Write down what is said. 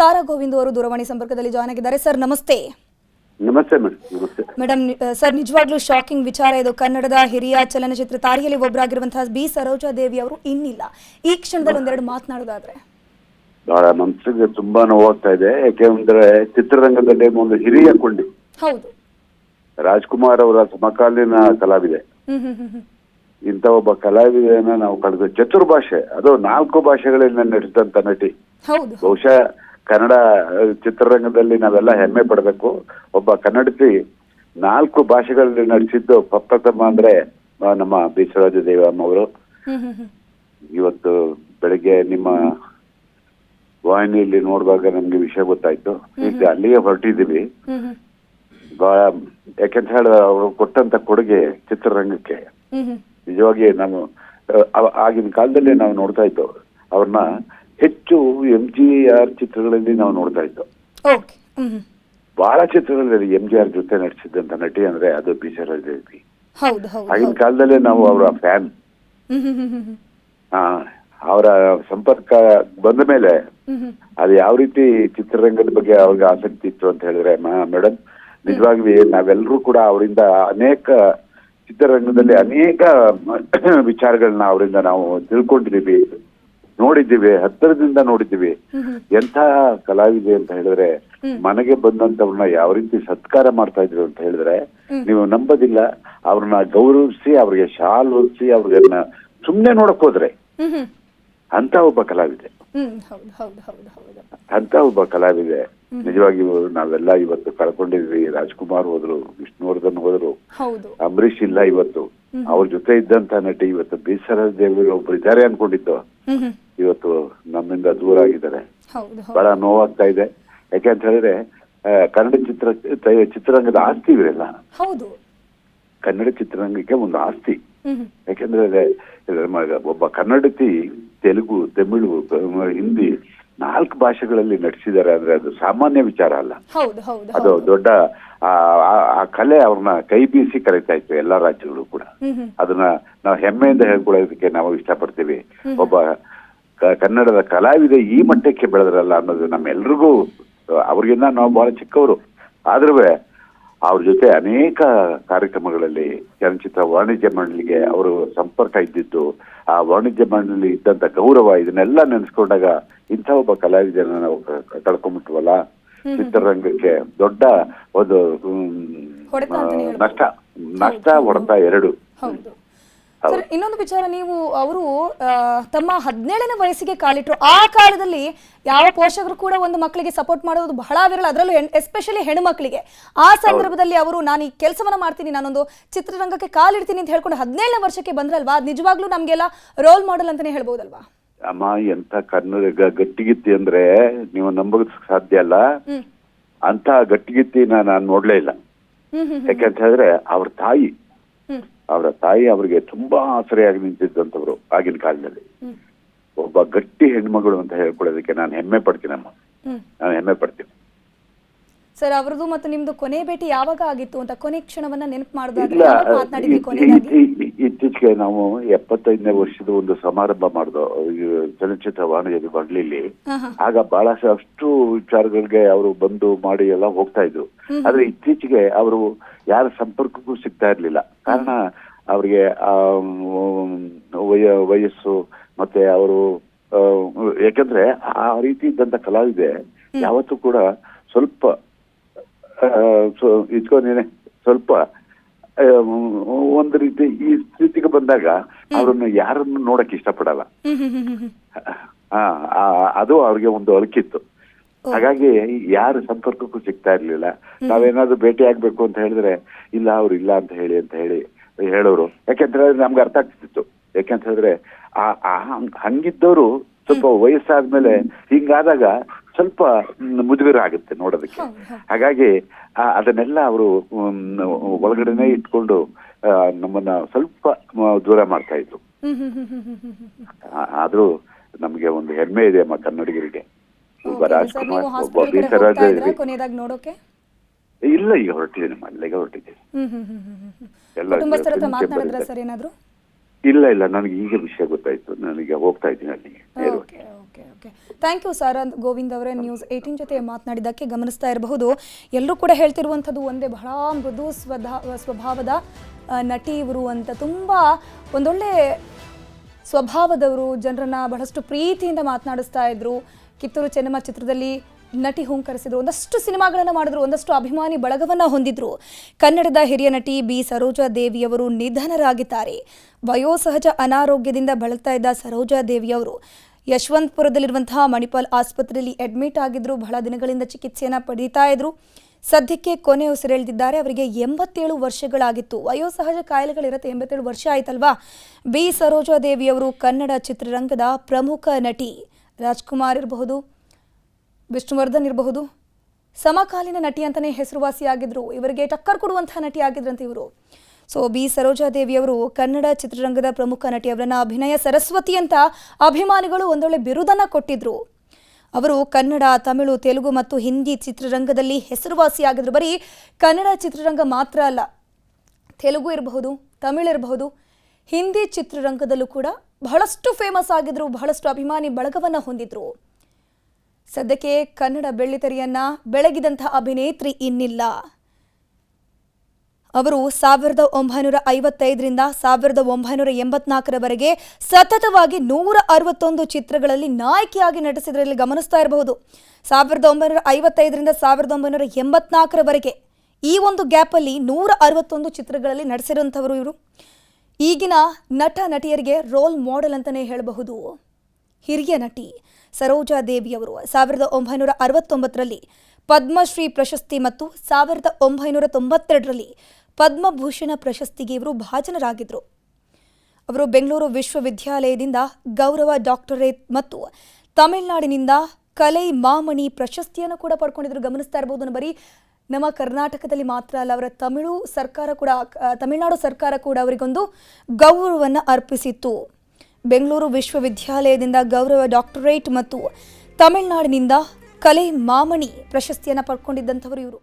ಸಾರಾ ಗೋವಿಂದ್ ಅವರು ದೂರವಾಣಿ ಸಂಪರ್ಕದಲ್ಲಿ ಜಾಯ್ನ್ ಆಗಿದ್ದಾರೆ. ಸರ್ ನಮಸ್ತೆ. ನಮಸ್ತೆ ಮೇಡಮ್ ಸರ್ ನಿಜವಾಗ್ಲೂ ಶಾಕಿಂಗ್ ವಿಚಾರ ಇದು. ಕನ್ನಡದ ಹಿರಿಯ ಚಲನಚಿತ್ರ ತಾರಿಯಲ್ಲಿ ಒಬ್ಬರಾಗಿರುವಂತಹ ಬಿ. ಸರೋಜಾ ದೇವಿ ಅವರು ಇನ್ನಿಲ್ಲ. ಈ ಕ್ಷಣದಲ್ಲಿ ಒಂದೆರಡು ಮಾತನಾಡೋದಾದ್ರೆ. ಬಹಳ ಮನಸ್ಸಿಗೆ ತುಂಬಾ ನೋವಾಗ್ತಾ ಇದೆ. ಯಾಕೆಂದ್ರೆ ಚಿತ್ರರಂಗದಲ್ಲಿ ಒಂದು ಹಿರಿಯ ಕೊಂಡಿ. ಹೌದು. ರಾಜ್ಕುಮಾರ್ ಅವರ ಸಮಕಾಲೀನ ಕಲಾವಿದೆ. ಇಂಥ ಒಬ್ಬ ಕಲಾವಿದೆಯನ್ನ ನಾವು ಕಳೆದ ಚತುರ್ಭಾಷೆ ಅದು ನಾಲ್ಕು ಭಾಷೆಗಳಿಂದ ನಡೆಸಿದಂತ ನಟಿ. ಹೌದು. ಬಹುಶಃ ಕನ್ನಡ ಚಿತ್ರರಂಗದಲ್ಲಿ ನಾವೆಲ್ಲ ಹೆಮ್ಮೆ ಪಡಬೇಕು. ಒಬ್ಬ ಕನ್ನಡತಿ ನಾಲ್ಕು ಭಾಷೆಗಳಲ್ಲಿ ನಡೆಸಿದ್ದು ಪ್ರಪ್ರಥಮ ಅಂದ್ರೆ ನಮ್ಮ ಬೀಸರಾಜ ದೇವಮ್ಮ ಅವರು. ಇವತ್ತು ಬೆಳಿಗ್ಗೆ ನಿಮ್ಮ ವಾಹಿನಿಯಲ್ಲಿ ನೋಡುವಾಗ ನಮ್ಗೆ ವಿಷಯ ಗೊತ್ತಾಯ್ತು. ಈಗ ಅಲ್ಲಿಗೆ ಹೊರಟಿದ್ದೀವಿ. ಹ್ಮ್ ಬಹಳ ಯಾಕೆಂತ ಹೇಳ ಅವರು ಕೊಟ್ಟಂತ ಕೊಡುಗೆ ಚಿತ್ರರಂಗಕ್ಕೆ. ನಿಜವಾಗಿ ನಾನು ಆಗಿನ ಕಾಲದಲ್ಲಿ ನಾವು ನೋಡ್ತಾ ಇದ್ದೋ ಅವ್ರನ್ನ ಹೆಚ್ಚು ಎಂ ಜಿ ಆರ್ ಚಿತ್ರಗಳಲ್ಲಿ ನಾವು ನೋಡ್ತಾ ಇದ್ದೋ. ಬಹಳ ಚಿತ್ರಗಳಲ್ಲಿ ಎಂ ಜಿ ಆರ್ ಜೊತೆ ನಟಿಸಿದಂತ ನಟಿ ಅಂದ್ರೆ ಅದು ಬಿ ದೇವಿ ಆಗಿನ ಕಾಲದಲ್ಲಿ ನಾವು ಅವರ ಫ್ಯಾನ್. ಅವರ ಸಂಪರ್ಕ ಬಂದ ಮೇಲೆ ಅದು ಯಾವ ರೀತಿ ಚಿತ್ರರಂಗದ ಬಗ್ಗೆ ಅವ್ರಿಗೆ ಆಸಕ್ತಿ ಇತ್ತು ಅಂತ ಹೇಳಿದ್ರೆ ಮೇಡಮ್ ನಿಜವಾಗ್ಲಿ ನಾವೆಲ್ಲರೂ ಕೂಡ ಅವರಿಂದ ಅನೇಕ ಚಿತ್ರರಂಗದಲ್ಲಿ ಅನೇಕ ವಿಚಾರಗಳನ್ನ ಅವರಿಂದ ನಾವು ತಿಳ್ಕೊಂಡಿದ್ದೀವಿ. ನೋಡಿದ್ದೀವಿ ಹತ್ತಿರದಿಂದ ನೋಡಿದ್ದೀವಿ. ಎಂಥ ಕಲಾವಿದೆ ಅಂತ ಹೇಳಿದ್ರೆ ಮನೆಗೆ ಬಂದಂತವ್ರನ್ನ ಯಾವ ರೀತಿ ಸತ್ಕಾರ ಮಾಡ್ತಾ ಇದ್ರು ಅಂತ ಹೇಳಿದ್ರೆ ನೀವು ನಂಬೋದಿಲ್ಲ. ಅವ್ರನ್ನ ಗೌರವಿಸಿ ಅವ್ರಿಗೆ ಶಾಲ್ ಹೊರಿಸಿ ಅವ್ರನ್ನ ಸುಮ್ನೆ ನೋಡಕ್ ಹೋದ್ರೆ. ಅಂತ ಒಬ್ಬ ಕಲಾವಿದೆ. ಅಂತ ಒಬ್ಬ ಕಲಾವಿದೆ. ನಿಜವಾಗಿ ನಾವೆಲ್ಲ ಇವತ್ತು ಕಳ್ಕೊಂಡಿದ್ವಿ. ರಾಜ್ಕುಮಾರ್ ಹೋದ್ರು ವಿಷ್ಣುವರ್ಧನ್ ಹೋದ್ರು ಹೌದು. ಅಂಬರೀಷ್ ಇಲ್ಲ ಇವತ್ತು. ಅವ್ರ ಜೊತೆ ಇದ್ದಂತ ನಟಿ ಇವತ್ತು ಬೀಸರ ದೇವಿ ಒಬ್ರು ಇದ್ದಾರೆ ಅನ್ಕೊಂಡಿದ್ದು. ಇವತ್ತು ನಮ್ಮಿಂದ ದೂರ ಆಗಿದ್ದಾರೆ ಬಹಳ ನೋವಾಗ್ತಾ ಇದೆ. ಯಾಕೆಂತ ಹೇಳಿದ್ರೆ ಕನ್ನಡ ಚಿತ್ರ ಚಿತ್ರರಂಗದ ಆಸ್ತಿ ಇವರೆಲ್ಲ. ಕನ್ನಡ ಚಿತ್ರರಂಗಕ್ಕೆ ಒಂದು ಆಸ್ತಿ. ಯಾಕೆಂದ್ರೆ ಒಬ್ಬ ಕನ್ನಡತಿ ತೆಲುಗು ತಮಿಳು ಹಿಂದಿ ನಾಲ್ಕು ಭಾಷೆಗಳಲ್ಲಿ ನಟಿಸಿದ್ದಾರೆ ಅಂದ್ರೆ ಅದು ಸಾಮಾನ್ಯ ವಿಚಾರ ಅಲ್ಲ. ಅದು ದೊಡ್ಡ ಆ ಕಲೆ ಅವ್ರನ್ನ ಕೈ ಬೀಸಿ ಕರೀತಾ ಇತ್ತು ಎಲ್ಲಾ ರಾಜ್ಯಗಳು ಕೂಡ. ಅದನ್ನ ನಾವು ಹೆಮ್ಮೆಯಿಂದ ಹೇಳ್ಕೊಳ್ಳೋದಕ್ಕೆ ನಾವು ಇಷ್ಟಪಡ್ತೀವಿ. ಒಬ್ಬ ಕನ್ನಡದ ಕಲಾವಿದ ಈ ಮಟ್ಟಕ್ಕೆ ಬೆಳೆದ್ರಲ್ಲ ಅನ್ನೋದು ನಮ್ಮೆಲ್ರಿಗೂ ಅವ್ರಿಗಿನ್ನ ನಾವು ಬಹಳ ಚಿಕ್ಕವರು. ಆದ್ರೂ ಅವ್ರ ಜೊತೆ ಅನೇಕ ಕಾರ್ಯಕ್ರಮಗಳಲ್ಲಿ ಚಲನಚಿತ್ರ ವಾಣಿಜ್ಯ ಮಂಡಳಿಗೆ ಅವರು ಸಂಪರ್ಕ ಇದ್ದಿದ್ದು ಆ ವಾಣಿಜ್ಯ ಮಂಡಳಿ ಇದ್ದಂತ ಗೌರವ ಇದನ್ನೆಲ್ಲ ನೆನೆಸ್ಕೊಂಡಾಗ ಇಂಥ ಒಬ್ಬ ಕಲಾವಿದನ ನಾವು ಕಳ್ಕೊಂಡ್ಬಿಟ್ವಲ್ಲ ಚಿತ್ರರಂಗಕ್ಕೆ ದೊಡ್ಡ ಒಂದು. ನಷ್ಟ ನಷ್ಟ ಹೊಡೆತ ಎರಡು. ಸರ್ ಇನ್ನೊಂದು ವಿಚಾರ ನೀವು ಅವರು ತಮ್ಮ ಹದಿನೇಳನೇ ವಯಸ್ಸಿಗೆ ಕಾಲಿಟ್ರು. ಆ ಕಾಲದಲ್ಲಿ ಯಾವ ಪೋಷಕರು ಕೂಡ ಒಂದು ಮಕ್ಕಳಿಗೆ ಸಪೋರ್ಟ್ ಮಾಡೋದು ಬಹಳ ವಿರಳ. ಅದರಲ್ಲೂ ಎಸ್ಪೆಷಲಿ ಹೆಣ್ಮಕ್ಳಿಗೆ. ಆ ಸಂದರ್ಭದಲ್ಲಿ ಅವರು ನಾನು ಈ ಕೆಲಸವನ್ನ ಮಾಡ್ತೀನಿ ನಾನೊಂದು ಚಿತ್ರರಂಗಕ್ಕೆ ಕಾಲಿಡ್ತೀನಿ ಅಂತ ಹೇಳ್ಕೊಂಡು ಹದಿನೇಳನೇ ವರ್ಷಕ್ಕೆ ಬಂದ್ರಲ್ವಾ? ನಿಜವಾಗ್ಲೂ ನಮ್ಗೆಲ್ಲ ರೋಲ್ ಮಾಡೆಲ್ ಅಂತಾನೆ ಹೇಳ್ಬೋದಲ್ವಾ? ಅಮ್ಮ ಎಂತ ಕಣ್ಣು ಗಟ್ಟಿಗಿತ್ತಿ ಅಂದ್ರೆ ನೀವು ನಂಬಕ್ ಸಾಧ್ಯ ಅಲ್ಲ. ಅಂತ ಗಟ್ಟಿಗಿತ್ತಿ ನಾನು ನೋಡ್ಲೇ ಇಲ್ಲ. ಯಾಕೆಂತ ಹೇಳಿದ್ರೆ ಅವ್ರ ತಾಯಿ ಅವರ ತಾಯಿ ಅವರಿಗೆ ತುಂಬಾ ಆಸರೆಯಾಗಿ ನಿಂತಿದ್ದಂಥವ್ರು ಆಗಿನ ಕಾಲದಲ್ಲಿ. ಒಬ್ಬ ಗಟ್ಟಿ ಹೆಣ್ಮಗಳು ಅಂತ ಹೇಳ್ಕೊಳ್ಳೋದಕ್ಕೆ ನಾನು ಹೆಮ್ಮೆ ಪಡ್ತೀನಮ್ಮ ನಾನು ಹೆಮ್ಮೆ ಪಡ್ತೀನಿ. ಸರ್ ಅವ್ರದ್ದು ಮತ್ತು ನಿಮ್ದು ಕೊನೆ ಭೇಟಿ ಯಾವಾಗ ಆಗಿತ್ತು ಅಂತ ಕೊನೆ ಕ್ಷಣವನ್ನ ನೆನಪು ಮಾತನಾಡಿದ್ವಿ ಇ- ಇತ್ತೀಚೆಗೆ ನಾವು ಎಪ್ಪತ್ತೈದನೇ ವರ್ಷದ ಒಂದು ಸಮಾರಂಭ ಮಾಡ್ದೋ ಚಲನಚಿತ್ರ ವಾಣಿಜ್ಯ ಹಾ ಆಗ ಬಹಳಷ್ಟು ವಿಚಾರಗಳಿಗೆ ಅವರು ಬಂದು ಮಾಡಿ ಎಲ್ಲ ಹೋಗ್ತಾ ಇದ್ರು. ಆದ್ರೆ ಇತ್ತೀಚೆಗೆ ಅವರು ಯಾರ ಸಂಪರ್ಕಕ್ಕೂ ಸಿಗ್ತಾ ಇರ್ಲಿಲ್ಲ. ಕಾರಣ ಅವರಿಗೆ ವಯ ವಯಸ್ಸು ಮತ್ತೆ ಅವರು ಯಾಕಂದ್ರೆ ಆ ರೀತಿ ಇದ್ದಂತ ಕಲಾವಿದೆ ಯಾವತ್ತೂ ಕೂಡ ಸ್ವಲ್ಪ ಇದ್ಕೋ ಸ್ವಲ್ಪ ಒಂದು ರೀತಿ ಈ ಸ್ಥಿತಿಗೆ ಬಂದಾಗ ಅವ್ರನ್ನ ಯಾರನ್ನು ನೋಡಕ್ ಇಷ್ಟಪಡಲ್ಲ. ಅದು ಅವ್ರಿಗೆ ಒಂದು ಅಳಕಿತ್ತು. ಹಾಗಾಗಿ ಯಾರ ಸಂಪರ್ಕಕ್ಕೂ ಸಿಗ್ತಾ ಇರ್ಲಿಲ್ಲ. ನಾವೇನಾದ್ರೂ ಭೇಟಿ ಆಗ್ಬೇಕು ಅಂತ ಹೇಳಿದ್ರೆ ಇಲ್ಲ ಅವ್ರು ಇಲ್ಲ ಅಂತ ಹೇಳಿ ಅಂತ ಹೇಳಿ ಹೇಳೋರು. ಯಾಕೆಂದ್ರೆ ನಮ್ಗೆ ಅರ್ಥ ಆಗ್ತಿತ್ತು. ಯಾಕೆಂತ ಹೇಳಿದ್ರೆ ಆ ಆ ಹಂಗ್- ಹಂಗಿದ್ದವರು ಸ್ವಲ್ಪ ವಯಸ್ಸಾದ್ಮೇಲೆ ಹಿಂಗಾದಾಗ ಸ್ವಲ್ಪ ಮುಜುಗರ ಆಗುತ್ತೆ ನೋಡೋದಕ್ಕೆ. ಹಾಗಾಗಿ ಅದನ್ನೆಲ್ಲ ಅವರು ಒಳಗಡೆನೆ ಇಟ್ಕೊಂಡು ನಮ್ಮನ್ನ ಸ್ವಲ್ಪ ದೂರ ಮಾಡ್ತಾ ಇದ್ರು. ಆದ್ರೂ ನಮ್ಗೆ ಒಂದು ಹೆಮ್ಮೆ ಇದೆ ಅಮ್ಮ ಕನ್ನಡಿಗರಿಗೆ. ಒಬ್ಬ ರಾಜ್ಕುಮಾರ್ ಒಬ್ಬ ಬೀಸರಾಜ ಇಲ್ಲ ಈಗ ಹೊರಟಿದ್ದೀನಿ ಅಲ್ಲಿಗೆ ಹೊರಟಿದ್ದೀನಿ. ಎಲ್ಲ ಇಲ್ಲ ಇಲ್ಲ ನನಗೆ ಈಗ ವಿಷಯ ಗೊತ್ತಾಯ್ತು. ನನಗೆ ಹೋಗ್ತಾ ಇದ್ದೀನಿ ಅಲ್ಲಿಗೆ okay okay thank you sir Govind ಅವರೇ ನ್ಯೂಸ್ ಏಯ್ಟೀನ್ ಜೊತೆ ಮಾತನಾಡಿದ್ದಕ್ಕೆ ಗಮನಿಸ್ತಾ ಇರಬಹುದು. ಎಲ್ಲರೂ ಕೂಡ ಹೇಳ್ತಿರುವಂಥದ್ದು ಒಂದೇ, ಬಹಳ ಮೃದು ಸ್ವಧಾ ಸ್ವಭಾವದ ನಟಿ ಇವರು ಅಂತ. ತುಂಬ ಒಂದೊಳ್ಳೆ ಸ್ವಭಾವದವರು, ಜನರನ್ನ ಬಹಳಷ್ಟು ಪ್ರೀತಿಯಿಂದ ಮಾತನಾಡಿಸ್ತಾ ಇದ್ರು. ಕಿತ್ತೂರು ಚೆನ್ನಮ್ಮ ಚಿತ್ರದಲ್ಲಿ ನಟಿ ಹೂಂಕರಿಸಿದ್ರು. ಒಂದಷ್ಟು ಸಿನಿಮಾಗಳನ್ನು ಮಾಡಿದ್ರು, ಒಂದಷ್ಟು ಅಭಿಮಾನಿ ಬಳಗವನ್ನ ಹೊಂದಿದ್ರು. ಕನ್ನಡದ ಹಿರಿಯ ನಟಿ ಬಿ. ಸರೋಜಾ ದೇವಿಯವರು ನಿಧನರಾಗಿದ್ದಾರೆ. ವಯೋಸಹಜ ಅನಾರೋಗ್ಯದಿಂದ ಬಳಲ್ತಾ ಇದ್ದ ಸರೋಜಾ ದೇವಿಯವರು ಯಶವಂತಪುರದಲ್ಲಿರುವಂತಹ ಮಣಿಪಾಲ್ ಆಸ್ಪತ್ರೆಯಲ್ಲಿ ಅಡ್ಮಿಟ್ ಆಗಿದ್ರು ಬಹಳ ದಿನಗಳಿಂದ ಚಿಕಿತ್ಸೆಯನ್ನು ಪಡೀತಾ ಇದ್ರು. ಸದ್ಯಕ್ಕೆ ಕೊನೆ ಉಸಿರೆಳೆದಿದ್ದಾರೆ ಅವರಿಗೆ ಎಂಬತ್ತೇಳು ವರ್ಷಗಳಾಗಿತ್ತು. ವಯೋಸಹಜ ಕಾಯಿಲೆಗಳಿರುತ್ತೆ. ಎಂಬತ್ತೇಳು ವರ್ಷ ಆಯ್ತಲ್ವಾ? ಬಿ. ಸರೋಜಾ ದೇವಿಯವರು ಕನ್ನಡ ಚಿತ್ರರಂಗದ ಪ್ರಮುಖ ನಟಿ. ರಾಜ್ಕುಮಾರ್ ಇರಬಹುದು, ವಿಷ್ಣುವರ್ಧನ್ ಇರಬಹುದು, ಸಮಕಾಲೀನ ನಟಿ ಅಂತಾನೆ ಹೆಸರುವಾಸಿಯಾಗಿದ್ರು. ಇವರಿಗೆ ಟಕ್ಕರ್ ಕೊಡುವಂತಹ ನಟಿ ಆಗಿದ್ರಂತೆ ಇವರು. ಸೊ ಬಿ ಸರೋಜಾದೇವಿಯವರು ಕನ್ನಡ ಚಿತ್ರರಂಗದ ಪ್ರಮುಖ ನಟಿಯವರನ್ನ ಅಭಿನಯ ಸರಸ್ವತಿ ಅಂತ ಅಭಿಮಾನಿಗಳು ಒಂದೊಳ್ಳೆ ಬಿರುದನ್ನ ಕೊಟ್ಟಿದ್ರು. ಅವರು ಕನ್ನಡ, ತಮಿಳು, ತೆಲುಗು ಮತ್ತು ಹಿಂದಿ ಚಿತ್ರರಂಗದಲ್ಲಿ ಹೆಸರುವಾಸಿಯಾಗಿದ್ರು ಬರೀ ಕನ್ನಡ ಚಿತ್ರರಂಗ ಮಾತ್ರ ಅಲ್ಲ, ತೆಲುಗು ಇರಬಹುದು, ತಮಿಳು ಇರಬಹುದು, ಹಿಂದಿ ಚಿತ್ರರಂಗದಲ್ಲೂ ಕೂಡ ಬಹಳಷ್ಟು ಫೇಮಸ್ ಆಗಿದ್ರು, ಬಹಳಷ್ಟು ಅಭಿಮಾನಿ ಬಳಗವನ್ನ ಹೊಂದಿದ್ರು. ಸದ್ಯಕ್ಕೆ ಕನ್ನಡ ಬೆಳ್ಳಿತೆರೆಯನ್ನ ಬೆಳಗಿದಂತಹ ಅಭಿನೇತ್ರಿ ಇನ್ನಿಲ್ಲ. ಅವರು ಸಾವಿರದ ಒಂಬೈನೂರ ಐವತ್ತೈದರಿಂದ ಸಾವಿರದ ಒಂಬೈನೂರ ಎಂಬತ್ನಾಲ್ಕರವರೆಗೆ ಸತತವಾಗಿ ನೂರ ಅರವತ್ತೊಂದು ಚಿತ್ರಗಳಲ್ಲಿ ನಾಯಕಿಯಾಗಿ ನಟಿಸಿದ್ರಲ್ಲಿ ಗಮನಿಸ್ತಾ ಇರಬಹುದು. ಸಾವಿರದ ಒಂಬೈನೂರ ಐವತ್ತೈದರಿಂದ ಸಾವಿರದ ಒಂಬೈನೂರ ಎಂಬತ್ನಾಲ್ಕರವರೆಗೆ ಈ ಒಂದು ಗ್ಯಾಪಲ್ಲಿ ನೂರ ಅರವತ್ತೊಂದು ಚಿತ್ರಗಳಲ್ಲಿ ನಟಿಸಿರುವಂಥವರು ಇವರು. ಈಗಿನ ನಟ ನಟಿಯರಿಗೆ ರೋಲ್ ಮಾಡೆಲ್ ಅಂತಲೇ ಹೇಳಬಹುದು. ಹಿರಿಯ ನಟಿ ಸರೋಜಾ ದೇವಿಯವರು ಸಾವಿರದ ಒಂಬೈನೂರ ಅರವತ್ತೊಂಬತ್ತರಲ್ಲಿ ಪದ್ಮಶ್ರೀ ಪ್ರಶಸ್ತಿ ಮತ್ತು ಸಾವಿರದ ಒಂಬೈನೂರ ತೊಂಬತ್ತೆರಡರಲ್ಲಿ ಪದ್ಮಭೂಷಣ ಪ್ರಶಸ್ತಿಗೆ ಇವರು ಭಾಜನರಾಗಿದ್ದರು ಅವರು ಬೆಂಗಳೂರು ವಿಶ್ವವಿದ್ಯಾಲಯದಿಂದ ಗೌರವ ಡಾಕ್ಟರೇಟ್ ಮತ್ತು ತಮಿಳುನಾಡಿನಿಂದ ಕಲೈ ಮಾಮಣಿ ಪ್ರಶಸ್ತಿಯನ್ನು ಕೂಡ ಪಡ್ಕೊಂಡಿದ್ರು. ಗಮನಿಸ್ತಾ ಇರಬಹುದು ಬರೀ ನಮ್ಮ ಕರ್ನಾಟಕದಲ್ಲಿ ಮಾತ್ರ ಅಲ್ಲ, ಅವರ ತಮಿಳು ಸರ್ಕಾರ ಕೂಡ ತಮಿಳುನಾಡು ಸರ್ಕಾರ ಕೂಡ ಅವರಿಗೊಂದು ಗೌರವವನ್ನು ಅರ್ಪಿಸಿತ್ತು. ಬೆಂಗಳೂರು ವಿಶ್ವವಿದ್ಯಾಲಯದಿಂದ ಗೌರವ ಡಾಕ್ಟರೇಟ್ ಮತ್ತು ತಮಿಳುನಾಡಿನಿಂದ ಕಲೆ ಮಾಮಣಿ ಪ್ರಶಸ್ತಿಯನ್ನು ಪಡ್ಕೊಂಡಿದ್ದಂಥವರು ಇವರು.